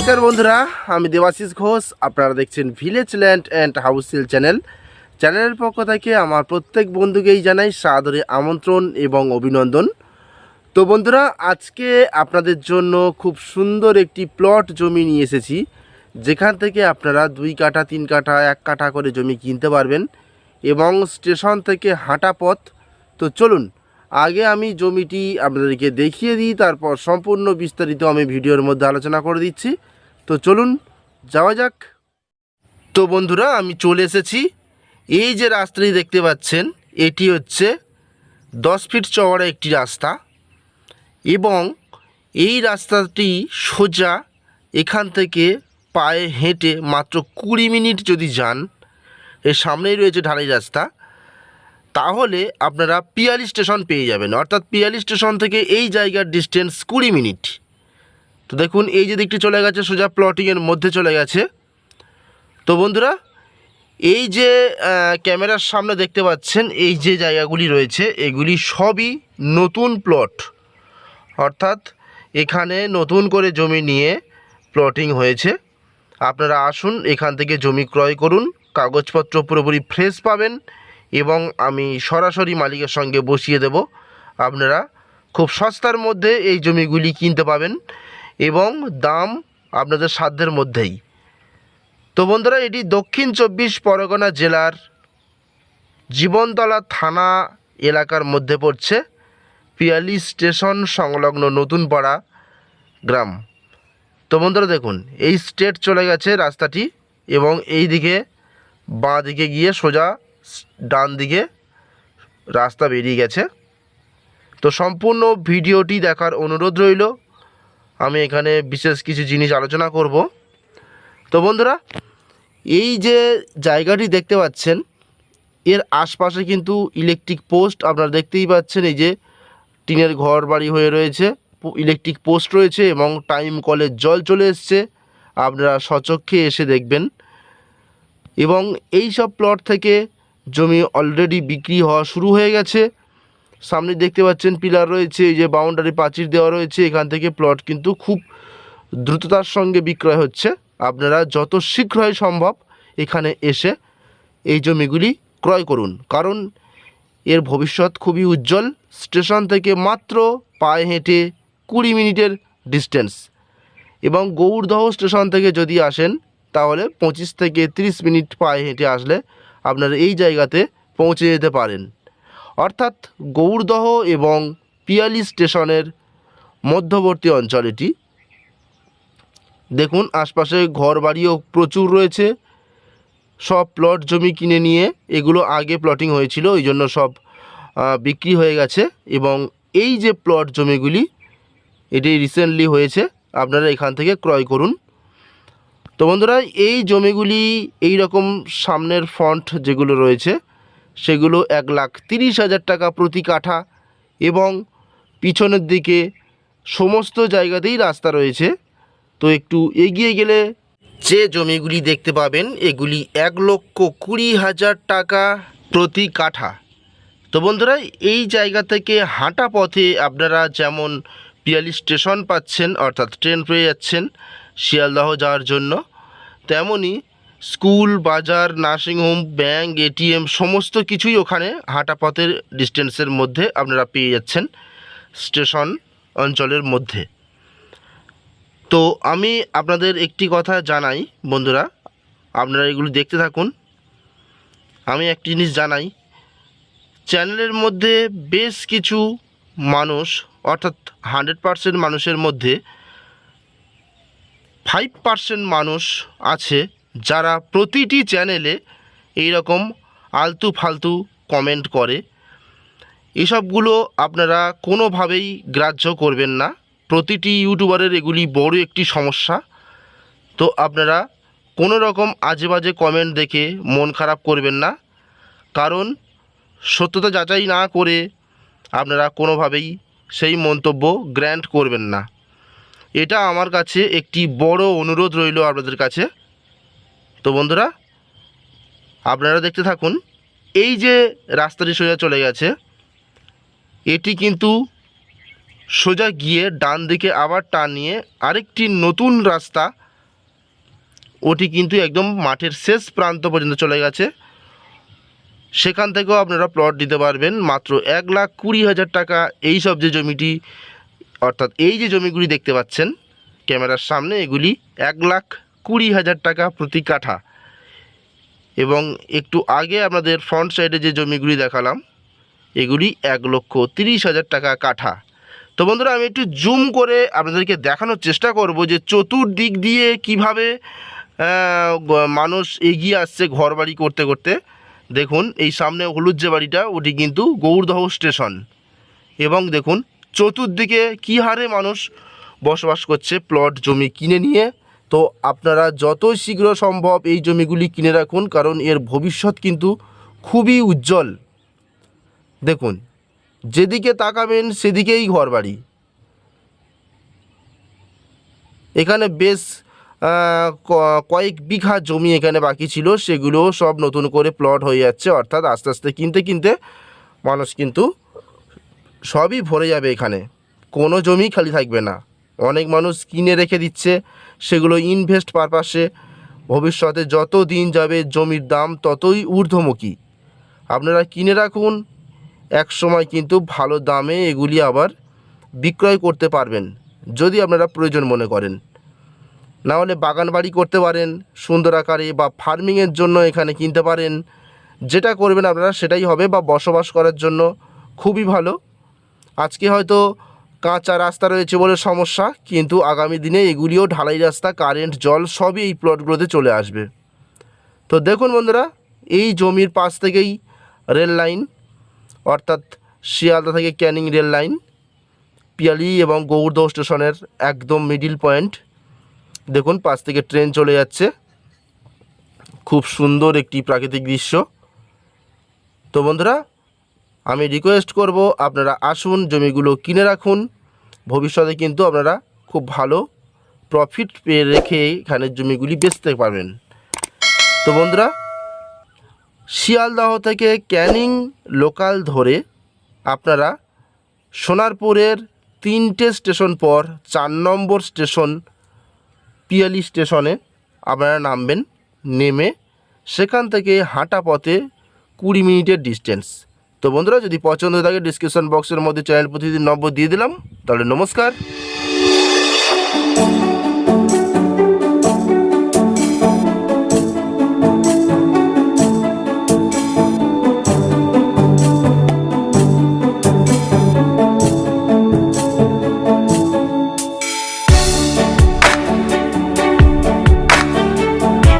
নমস্কার বন্ধুরা, আমি দেবাশিস ঘোষ, আপনারা দেখছেন ভিলেজ ল্যান্ড অ্যান্ড হাউসিল চ্যানেল চ্যানেলের পক্ষ থেকে আমার প্রত্যেক বন্ধুকেই জানাই সাদরে আমন্ত্রণ এবং অভিনন্দন। তো বন্ধুরা, আজকে আপনাদের জন্য খুব সুন্দর একটি প্লট জমি নিয়ে এসেছি। যেখান থেকে আপনারা দুই কাঠা, তিন কাঠা, এক কাঠা করে জমি কিনতে পারবেন এবং স্টেশন থেকে হাঁটা পথ। তো চলুন আগে আমি জমিটি আপনাদেরকে দেখিয়ে দিই, তারপর সম্পূর্ণ বিস্তারিত আমি ভিডিওর মধ্যে আলোচনা করে দিচ্ছি। তো চলুন, যাওয়া যাক। তো বন্ধুরা, আমি চলে এসেছি। এই যে রাস্তাটি দেখতে পাচ্ছেন, এটি হচ্ছে দশ ফিট চওড়া একটি রাস্তা এবং এই রাস্তাটি সোজা এখান থেকে পায়ে হেঁটে মাত্র কুড়ি মিনিট যদি যান, এর সামনেই রয়েছে ঢালাই রাস্তা। তাহলে আপনারা পিয়ালি স্টেশন পেয়ে যাবেন। অর্থাৎ পিয়ালি স্টেশন থেকে এই জায়গার ডিস্টেন্স কুড়ি মিনিট। তো দেখুন, এই যে দিকটি চলে গেছে, সোজা প্লটিংয়ের মধ্যে চলে গেছে। তো বন্ধুরা, এই যে ক্যামেরার সামনে দেখতে পাচ্ছেন, এই যে জায়গাগুলি রয়েছে, এগুলি সবই নতুন প্লট অর্থাৎ এখানে নতুন করে জমি নিয়ে প্লটিং হয়েছে। আপনারা আসুন, এখান থেকে জমি ক্রয় করুন, কাগজপত্র পুরোপুরি ফ্রেশ পাবেন। এবং আমি সরাসরি মালিকের সঙ্গে বসিয়ে দেব। আপনারা খুব সস্তার মধ্যে এই জমিগুলি কিনতে পাবেন এবং দাম আপনাদের সাধ্যের মধ্যেই। তো বন্ধুরা, এটি দক্ষিণ চব্বিশ পরগনা জেলার জীবনতলা থানা এলাকার মধ্যে পড়ছে পিয়ালি স্টেশন সংলগ্ন নতুন পাড়া গ্রাম। তো বন্ধুরা, দেখুন, এই স্টেট চলে গেছে রাস্তাটি এবং এই দিকে বাঁ দিকে গিয়ে সোজা ডান দিকে রাস্তা বেরিয়ে গেছে। তো সম্পূর্ণ ভিডিওটি দেখার অনুরোধ রইল। আমি এখানে বিশেষ কিছু জিনিস আলোচনা করব। তো বন্ধুরা, এই যে জায়গাটি দেখতে পাচ্ছেন, এর আশপাশে কিন্তু ইলেকট্রিক পোস্ট আপনারা দেখতেই পাচ্ছেন, এই যে টিনের ঘর বাড়ি হয়ে রয়েছে ইলেকট্রিক পোস্ট রয়েছে এবং টাইম কলের জল চলে এসছে। আপনারা সচক্ষে এসে দেখবেন। এবং এই সব প্লট থেকে জমি অলরেডি বিক্রি হওয়া শুরু হয়ে গেছে। সামনে দেখতে পাচ্ছেন পিলার রয়েছে, এই যে বাউন্ডারি প্রাচীর দেওয়া রয়েছে, এখান থেকে প্লট কিন্তু খুব দ্রুততার সঙ্গে বিক্রয় হচ্ছে। আপনারা যত শীঘ্রই সম্ভব এখানে এসে এই জমিগুলি ক্রয় করুন, কারণ এর ভবিষ্যৎ খুবই উজ্জ্বল। স্টেশন থেকে মাত্র পায়ে হেঁটে কুড়ি মিনিটের ডিস্টেন্স এবং গৌরদহ স্টেশন থেকে যদি আসেন, তাহলে পঁচিশ থেকে তিরিশ মিনিট পায়ে হেঁটে আসলে আপনারা এই জায়গাতে পৌঁছে যেতে পারেন। অর্থাৎ গৌরদহ এবং পিয়ালি স্টেশনের মধ্যবর্তী অঞ্চল এটি দেখুন, আশপাশে ঘর বাড়িও প্রচুর রয়েছে। সব প্লট জমি কিনে নিয়ে এগুলো আগে প্লটিং হয়েছিল ওই জন্য সব বিক্রি হয়ে গেছে এবং এই যে প্লট জমিগুলি, এটি রিসেন্টলি হয়েছে, আপনারা এখান থেকে ক্রয় করুন। তো বন্ধুরা, এই জমিগুলি এই রকম সামনের ফন্ট যেগুলো রয়েছে, সেগুলো এক লাখ তিরিশ হাজার টাকা প্রতি কাঠা এবং পিছনের দিকে সমস্ত জায়গাতেই রাস্তা রয়েছে। তো একটু এগিয়ে গেলে যে জমিগুলি দেখতে পাবেন, এগুলি এক লক্ষ কুড়ি হাজার টাকা প্রতি কাঠা। তো বন্ধুরা, এই জায়গা থেকে হাঁটা পথে আপনারা যেমন পিয়ালি স্টেশন পাচ্ছেন, অর্থাৎ ট্রেন পেয়ে যাচ্ছেন শিয়ালদহ যাওয়ার জন্য। তেমনই স্কুল, বাজার নার্সিংহোম ব্যাঙ্ক এটিএম সমস্ত কিছুই ওখানে হাঁটা পথের ডিস্টেন্সের মধ্যে আপনারা পেয়ে যাচ্ছেন স্টেশন অঞ্চলের মধ্যে। তো আমি আপনাদের একটি কথা জানাই, বন্ধুরা। আপনারা এগুলো দেখতে থাকুন। আমি একটি জিনিস জানাই, চ্যানেলের মধ্যে বেশ কিছু মানুষ, অর্থাৎ হান্ড্রেড পারসেন্ট মানুষের মধ্যে ফাইভ পার্সেন্ট মানুষ আছে যারা প্রতিটি চ্যানেলে এই রকম আলতু ফালতু কমেন্ট করে। এসবগুলো আপনারা কোনোভাবেই গ্রাহ্য করবেন না। প্রতিটি ইউটিউবারের এগুলি বড় একটি সমস্যা। তো আপনারা কোনো রকম আজে বাজে কমেন্ট দেখে মন খারাপ করবেন না। কারণ সত্যতা যাচাই না করে আপনারা কোনোভাবেই সেই মন্তব্য গ্র্যান্ট করবেন না। এটা আমার কাছে একটি বড় অনুরোধ রইল আপনাদের কাছে। তো বন্ধুরা, আপনারা দেখতে থাকুন, এই যে রাস্তাটি সোজা চলে গেছে, এটি কিন্তু সোজা গিয়ে ডান দিকে আবার টান নিয়ে আরেকটি নতুন রাস্তা, ওটি কিন্তু একদম মাঠের শেষ প্রান্ত পর্যন্ত চলে গেছে। সেখান থেকেও আপনারা প্লট দিতে পারবেন মাত্র এক লাখ কুড়ি হাজার টাকা এই সব যে জমিটি অর্থাৎ এই যে জমিগুলি দেখতে পাচ্ছেন, ক্যামেরার সামনে এগুলি এক লাখ কুড়ি হাজার টাকা প্রতি কাঠা। এবং একটু আগে আপনাদের ফ্রন্ট সাইডে যে জমিগুলি দেখালাম, এগুলি এক লক্ষ তিরিশ হাজার টাকা কাঠা। তো বন্ধুরা, আমি একটু জুম করে আপনাদেরকে দেখানোর চেষ্টা করব যে চতুর্দিক দিয়ে কীভাবে মানুষ এগিয়ে আসছে ঘর বাড়ি করতে করতে। দেখুন, এই সামনে হলুদ যে বাড়িটা, ওটি কিন্তু গৌরদহ স্টেশন। এবং দেখুন চতুর্দিকে কী হারে মানুষ বসবাস করছে? প্লট জমি কিনে নিয়ে। তো আপনারা যত শীঘ্র সম্ভব এই জমিগুলি কিনে রাখুন, কারণ এর ভবিষ্যৎ কিন্তু খুবই উজ্জ্বল। দেখুন, যেদিকে তাকাবেন সেদিকেই ঘরবাড়ি। এখানে বেশ কয়েক বিঘা জমি এখানে বাকি ছিল, সেগুলো সব নতুন করে প্লট হয়ে যাচ্ছে, অর্থাৎ আস্তে আস্তে কিনতে কিনতে মানুষ কিন্তু সবই ভরে যাবে এখানে। কোনো জমি খালি থাকবে না। অনেক মানুষ কিনে রেখে দিচ্ছে, সেগুলো ইনভেস্ট পারপাসে ভবিষ্যতে যত দিন যাবে জমির দাম ততই ঊর্ধ্বমুখী। আপনারা কিনে রাখুন, এক সময় কিন্তু ভালো দামে এগুলি আবার বিক্রয় করতে পারবেন, যদি আপনারা প্রয়োজন মনে করেন। না হলে বাগান বাড়ি করতে পারেন, সুন্দর আকারে বা ফার্মিংয়ের জন্য এখানে কিনতে পারেন। যেটা করবেন আপনারা সেটাই হবে বা বসবাস করার জন্য। খুবই ভালো। আজকে হয়তো কাঁচা রাস্তা রয়েছে বলে সমস্যা, কিন্তু আগামী দিনে এগুলিও ঢালাই রাস্তা কারেন্ট জল সবই এই প্লটগুলোতে চলে আসবে। তো দেখুন বন্ধুরা, এই জমির পাশ থেকেই রেল লাইন অর্থাৎ শিয়ালদা থেকে ক্যানিং রেল লাইন পিয়ালি এবং গৌরদহ স্টেশনের একদম মিডিল পয়েন্ট দেখুন, পাশ থেকে ট্রেন চলে যাচ্ছে। খুব সুন্দর একটি প্রাকৃতিক দৃশ্য। তো বন্ধুরা আমি রিকোয়েস্ট করব আপনারা আসুন, জমিগুলো কিনে রাখুন। ভবিষ্যতে কিন্তু আপনারা খুব ভালো প্রফিট পেয়ে রেখে এখানের জমিগুলি বেচতে পারবেন। তো বন্ধুরা, শিয়ালদাহ থেকে ক্যানিং লোকাল ধরে আপনারা সোনারপুরের তিনটে স্টেশন পর চার নম্বর স্টেশন, পিয়ালি স্টেশনে আপনারা নামবেন, নেমে সেখান থেকে হাঁটা পথে কুড়ি মিনিটের ডিস্টেন্স তো বন্ধুরা, যদি পছন্দ থাকে ডিসক্রিপশন বক্সের মধ্যে চ্যানেল প্রতিদিন নম্বর দিয়ে দিলাম। তাহলে নমস্কার।